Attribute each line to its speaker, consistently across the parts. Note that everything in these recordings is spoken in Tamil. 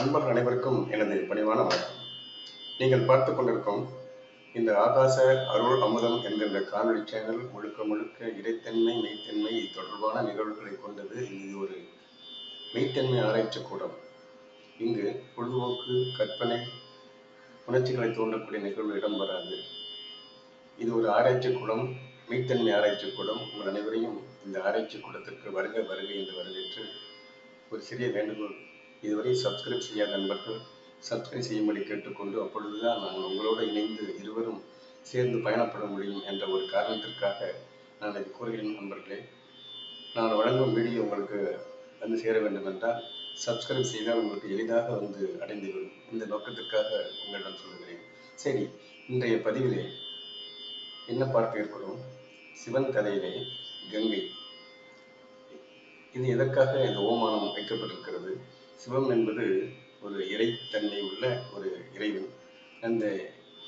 Speaker 1: அன்பர்கள் அனைவருக்கும் எனது பணிவான வணக்கம். நீங்கள் பார்த்து கொண்டிருக்கும் இந்த ஆகாச அருள் அமுதம் என்கின்ற காணொளி சேனல் முழுக்க முழுக்க இடைத்தன்மை மெய்த்தன்மை தொடர்பான நிகழ்வுகளை கொண்டது. இது ஒரு மெய்த்தன்மை ஆராய்ச்சி கூடம். இங்கு பொழுதுபோக்கு கற்பனை உணர்ச்சிகளை தூண்டக்கூடிய நிகழ்வு இடம் வராது இது ஒரு ஆராய்ச்சி கூடம் மெய்த்தன்மை ஆராய்ச்சி கூடம். உங்கள் அனைவரையும் இந்த ஆராய்ச்சி கூடத்திற்கு வருக வருகை என்று வரவேற்று ஒரு சிறிய வேண்டுகோள் இதுவரை சப்ஸ்கிரைப் செய்யாத நண்பர்கள் சப்ஸ்கிரைப் செய்யும்படி கேட்டுக்கொண்டு அப்பொழுதுதான் நான் உங்களோடு இணைந்து இருவரும் சேர்ந்து பயணப்பட முடியும் என்ற ஒரு காரணத்திற்காக நான் இதை கூறுகிறேன் நண்பர்களே. நான் வழங்கும் வீடியோ உங்களுக்கு வந்து சேர வேண்டும் என்றால் சப்ஸ்கிரைப் செய்தால் உங்களுக்கு எளிதாக வந்து அடைந்துவிடும். இந்த நோக்கத்திற்காக உங்களிடம் சொல்லுகிறேன். சரி இன்றைய பதிவிலே என்ன பார்க்க இருக்கிறோம்? சிவன் கதையிலே கங்கை. இது எதற்காக இந்த ஓமானம் வைக்கப்பட்டிருக்கிறது? சிவம் என்பது ஒரு இறைத்தன்மை உள்ள ஒரு இறைவன். அந்த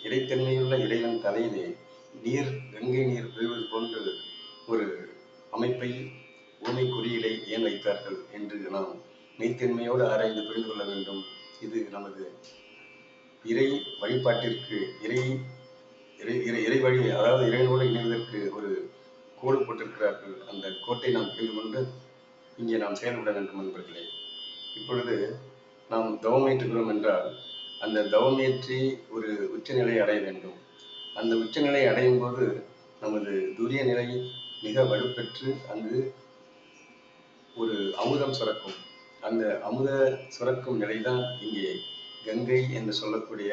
Speaker 1: இறைத்தன்மையுள்ள இறைவன் தலையிலே நீர் கங்கை நீர் பெறுவது போன்று ஒரு அமைப்பை ஊமை குறியீடை ஏன் வைத்தார்கள் என்று நாம் மெய்த்தன்மையோடு ஆராய்ந்து புரிந்து கொள்ள வேண்டும். இது நமது இறை வழிபாட்டிற்கு இறை இறை இறை இறை வழி அதாவது இறைவனோடு இணைவதற்கு ஒரு கோடு போட்டிருக்கிறார்கள். அந்த கோட்டை நாம் புரிந்து கொண்டு இங்கே நாம் செயல்பட வேண்டும் நண்பர்களே இப்பொழுது நாம் தவமேற்றுகிறோம் என்றால் அந்த தவமேற்றி ஒரு உச்சநிலையை அடைய வேண்டும். அந்த உச்சநிலை அடையும் போது நமது துரிய நிலை மிக வலுப்பெற்று அங்கு ஒரு அமுதம் சுரக்கும். அந்த அமுத சுரக்கும் நிலைதான் இங்கே கங்கை என்று சொல்லக்கூடிய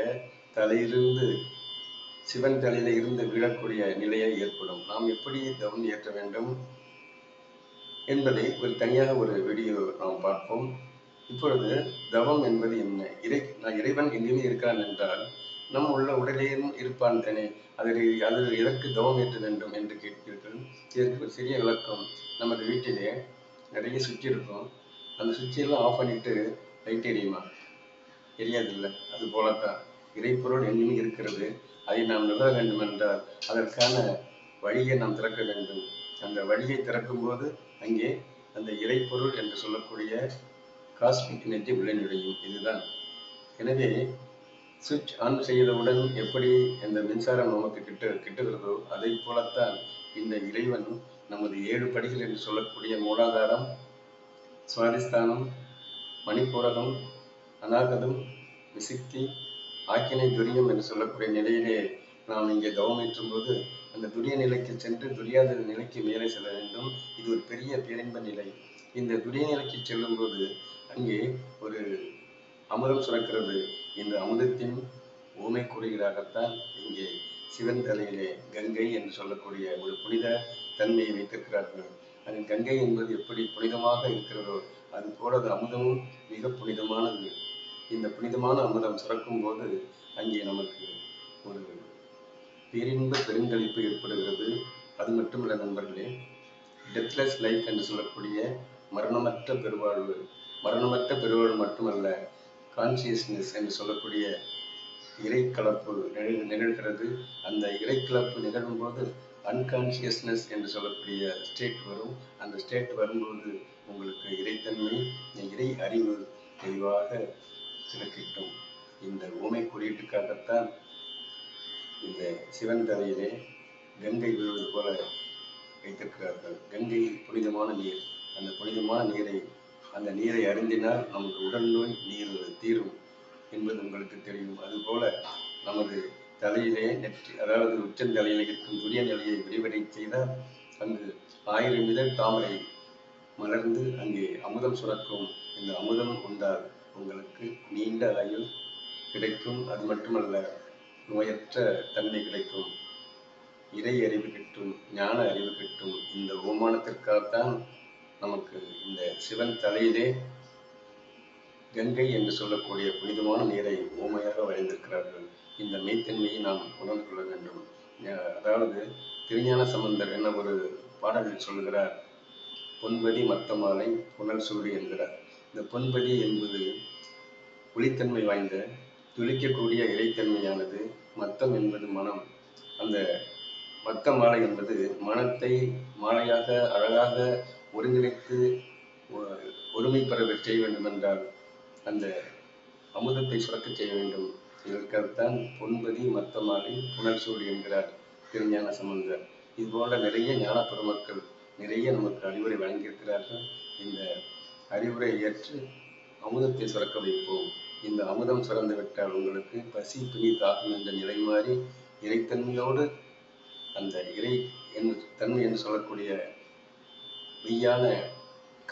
Speaker 1: தலையிலிருந்து சிவன் தலையில இருந்து விழக்கூடிய நிலையை ஏற்படும். நாம் எப்படி தவம் ஏற்ற வேண்டும் என்பதை ஒரு தனியாக ஒரு வீடியோ நாம் பார்ப்போம். இப்பொழுது தவம் என்பது என்ன? இறை நான் இறைவன் எங்கேயுமே இருக்கிறான் என்றால் நம் உள்ள உடலேயும் இருப்பான் தானே? அதில் அது எதற்கு தவம் ஏற்ற வேண்டும் என்று கேட்பீர்கள்? இதற்கு ஒரு சிறிய விளக்கம். நமது வீட்டிலே நிறைய சுவிட்ச் இருக்கும். அந்த சுவிட்செல்லாம் ஆஃப் பண்ணிட்டு லைட் எரியுமா? எரியாதில்லை. அது போலத்தான். இறைப்பொருள் எங்கேயும் இருக்கிறது. அதை நாம் நுகர வேண்டும் என்றால் அதற்கான வழியை நாம் திறக்க வேண்டும். அந்த வழியை திறக்கும் போது அங்கே அந்த இறைப்பொருள் என்று சொல்லக்கூடிய காஸ்மிக் எனர்ஜி உள்ளே நுழையும் இதுதான். எனவே சுவிட்ச் ஆன் செய்தவுடன் எப்படி இந்த மின்சாரம் நமக்கு கிட்ட கிட்டுகிறதோ அதை போலத்தான் இந்த இறைவன் நமது ஏழு படிகள் என்று சொல்லக்கூடிய மூலாதாரம் சுவாதிஸ்தானம் மணிப்பூரகம் அநாகதம் விசித்தி ஆக்கினை துரியம் என்று சொல்லக்கூடிய நிலையிலே நாம் இங்கே தவமேற்றும் போது அந்த துரிய நிலைக்கு சென்று துரியாத நிலைக்கு மேலே செல்ல வேண்டும். இது ஒரு பெரிய பேரின்ப நிலை. இந்த துரிய செல்லும் போது அங்கே ஒரு அமுதம் சுரக்கிறது இந்த அமுதத்தின் ஊமை குறியீடாகத்தான் இங்கே சிவன் தலையிலே கங்கை என்று சொல்லக்கூடிய ஒரு புனித தன்மையை வைத்திருக்கிறார்கள். அது கங்கை என்பது எப்படி புனிதமாக இருக்கிறதோ அது போல அது அமுதமும் மிக புனிதமானது. இந்த புனிதமான அமுதம் சுரக்கும் போது அங்கே நமக்கு ஒரு பேரின்ப பெருங்களிப்பு ஏற்படுகிறது. அது மட்டுமல்ல நண்பர்களே டெத்லெஸ் லைஃப் என்று சொல்லக்கூடிய மரணமற்ற பெருவாழ்வு மரணமற்ற பெருவாழ்வு மட்டுமல்ல கான்சியஸ்னஸ் என்று சொல்லக்கூடிய இறைக்கலப்பு நிகழ் நிகழ்கிறது. அந்த இறைக்கலப்பு நிகழும் போது அன்கான்சியஸ்னஸ் என்று சொல்லக்கூடிய ஸ்டேட் வரும். அந்த ஸ்டேட் வரும்போது உங்களுக்கு இறைத்தன்மை இறை அறிவு தெளிவாக கிடைக்கட்டும் இந்த ஊமை குறியீட்டுக்காகத்தான் இந்த சிவன் தலையிலே கங்கை விழுவது போல வைத்திருக்கிறார்கள். கங்கை புனிதமான நீர். அந்த புனிதமான நீரை அந்த நீரை அருந்தினால் நமக்கு உடல் நோய் நீர் தீரும் என்பது உங்களுக்கு தெரியும். அதுபோல நமது தலையிலே நெற்றி அதாவது உச்சந்தலையில் இருக்கும் துரிய நிலையை விரிவடை செய்தால் அங்கு ஆயிரம் இதழ் தாமரை மலர்ந்து அங்கே அமுதம் சுரக்கும். இந்த அமுதம் உண்டால் உங்களுக்கு நீண்ட ஆயுள் கிடைக்கும். அது மட்டுமல்ல நோயற்ற தன்மை கிடைக்கும். இறை அறிவு கிட்டும் ஞான அறிவு கிட்டும். இந்த ஓமானத்திற்காகத்தான் நமக்கு இந்த சிவன் தலையிலே கங்கை என்று சொல்லக்கூடிய புனிதமான நீரை ஓமையாக வரைந்திருக்கிறார்கள். இந்த மெய்த்தன்மையை நாம் உணர்ந்து கொள்ள வேண்டும். அதாவது திருஞான சம்பந்தர் என்ன ஒரு பாடலில் சொல்கிறார் பொன்பதி மத்தமாலை புனல் சூடு என்கிறார். இந்த பொன்பதி என்பது ஒளித்தன்மை வாய்ந்த துளிக்கக்கூடிய இறைத்தன்மையானது. மத்தம் என்பது மனம். அந்த மத்த மாலை என்பது மனத்தை மாலையாக அழகாக ஒருங்கிணைத்து ஒருமை பெற செய்ய வேண்டும் என்றால் அந்த அமுதத்தை சுரக்க செய்ய வேண்டும். இதற்காகத்தான் பொன்பதி மத்தமாலை புனர்சூடி என்கிறார் திருஞான சம்பந்தர். இது போன்ற நிறைய ஞான பெருமக்கள் நிறைய நமக்கு அறிவுரை வழங்கியிருக்கிறார்கள். இந்த அறிவுரை ஏற்று அமுதத்தை சுரக்க வைப்போம். இந்த அமுதம் சுரந்து விட்டால் உங்களுக்கு பசி பிணி தாகம் என்ற நிலை மாறி இறைத்தன்மையோடு அந்த இறை என் தன்மை என்று சொல்லக்கூடிய மெய்யான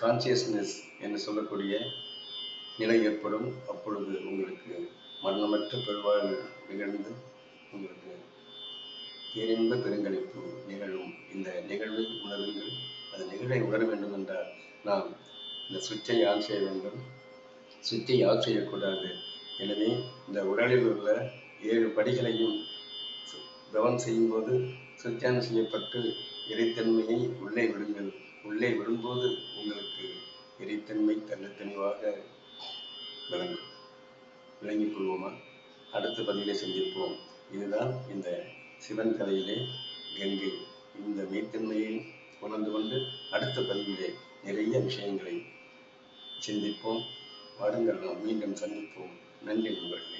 Speaker 1: கான்சியஸ்னஸ் என்று சொல்லக்கூடிய நிலை ஏற்படும் அப்பொழுது உங்களுக்கு மரணமற்ற பெருவாழ்வு நிகழ்ந்து உங்களுக்கு பேரின்ப பெருங்களிப்பு நிகழும். இந்த நிகழ்வை உணருங்கள். அந்த நிகழ்வை உணர வேண்டும் என்றால் நாம் இந்த சுவிட்சை ஆன் செய்ய வேண்டும். சுவிட்சை ஆஃப் செய்யக்கூடாது. எனவே இந்த உடலில் உள்ள ஏழு படிகளையும் தவம் செய்யும்போது சுவிட்ச் ஆன் செய்யப்பட்டு இறைத்தன்மையை உள்ளே விடுங்கள். உள்ளே விடும்போது உங்களுக்கு இறைத்தன்மை தன்னத்தனிவாக விளங்கும். விளங்கிக் கொள்வோமா? அடுத்த பதிவிலே சந்திப்போம். இதுதான் இந்த சிவன் கதையிலே கங்கை. இந்த மெய்த்தன்மையை உணர்ந்து கொண்டு அடுத்த பதிவிலே நிறைய விஷயங்களை சிந்திப்போம். வாருங்கள் நாம் மீண்டும் சந்திப்போம். நன்றி நண்பர்களே.